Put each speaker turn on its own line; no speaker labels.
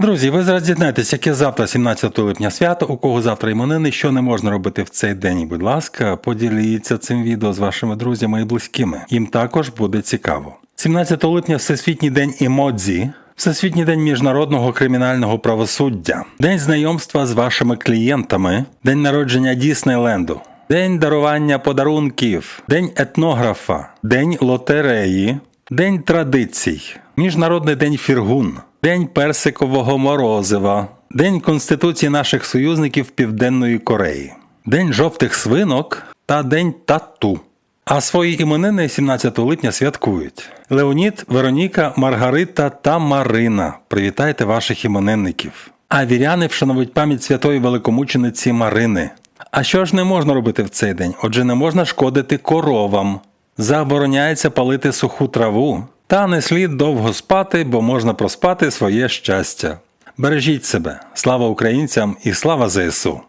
Друзі, ви зараз дізнаєтесь, яке завтра 17 липня свято, у кого завтра іменини, що не можна робити в цей день. Будь ласка, поділіться цим відео з вашими друзями і близькими. Їм також буде цікаво. 17 липня Всесвітній день емодзі. Всесвітній день міжнародного кримінального правосуддя, день знайомства з вашими клієнтами, день народження Діснейленду, день дарування подарунків, день етнографа, день лотереї, день традицій, міжнародний день фіргун, день персикового морозива, день конституції наших союзників Південної Кореї, день жовтих свинок та день тату. А свої іменини 17 липня святкують Леонід, Вероніка, Маргарита та Марина. Привітайте ваших іменинників. А віряни вшановують пам'ять святої великомучениці Марини. А що ж не можна робити в цей день? Отже, не можна шкодити коровам. Забороняється палити суху траву. Та не слід довго спати, бо можна проспати своє щастя. Бережіть себе, слава українцям і слава ЗСУ!